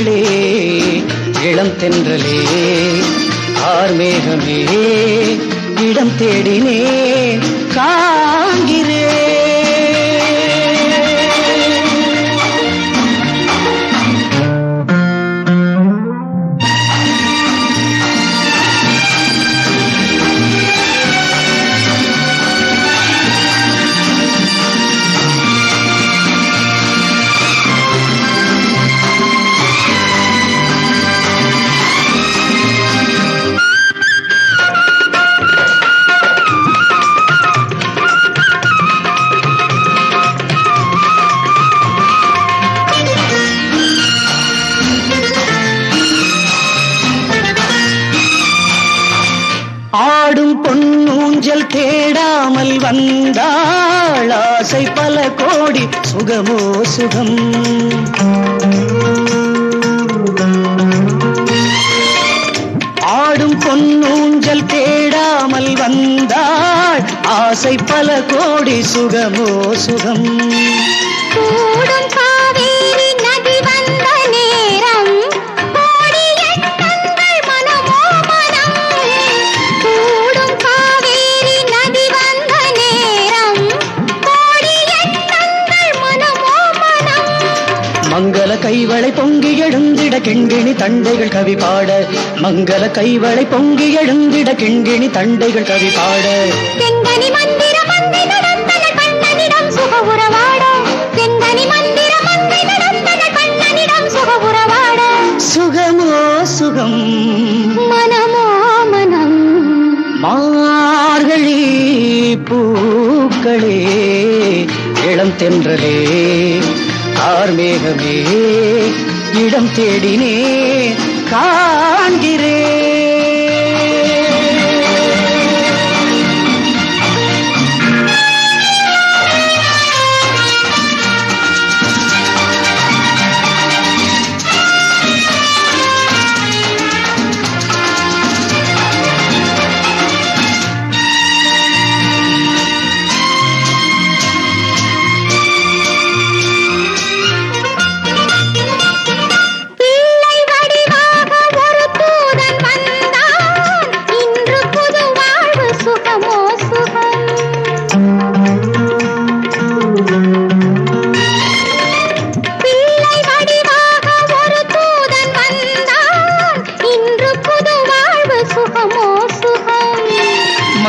தென்றலே இளம் தென்றலே ஆர்மேகமே இடம் தேடினே கா தேடாமல் வந்தாள் ஆசை பல கோடி சுகமோ சுகம். ஆடும் பொன்னூஞ்சல் தேடாமல் வந்தாள் ஆசை பல கோடி சுகமோ சுகம். கூடும் மங்கள கைவளை பொங்கி எழுந்திட கிண்கிணி தண்டைகள் கவி பாட. மங்கள கைவளை பொங்கி எழுந்திட கிண்கிணி தண்டைகள் கவி பாட. சுகமோ சுகம்? மனமோ மனம்? மார்கழி பூக்களே இளம் தென்றலே. ஆர்மேகமே இடம் தேடினே காண்கிறேன்.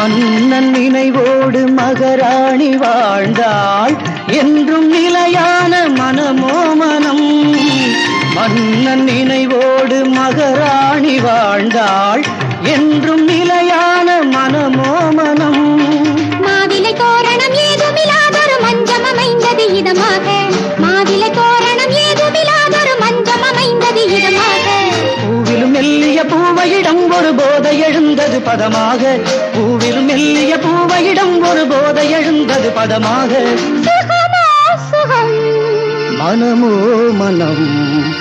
மன்னன் நினைவோடு மகராணி வாழ்ந்தாள் என்றும் நிலையான மனமோ மனம் மன்னன் நினைவோடு மகராணி வாழ்ந்தாள் என்றும் நிலையான மனமோ மனம் மாவிலை தோரணம் ஏதுமில்லாதொரு மஞ்சம் அமைந்தது இதமாக. மாவிலை தோரணம் ஏதுமில்லாதொரு மஞ்சம் அமைந்தது இதமாக. பூவிலும் மெல்லிய பூவையிடம் ஒரு போதை எழுந்தது பதமாக. பூவிலும் மெல்லிய பூவையிடம் ஒரு போதை எழுந்தது பதமாக. மனமோ மனம்.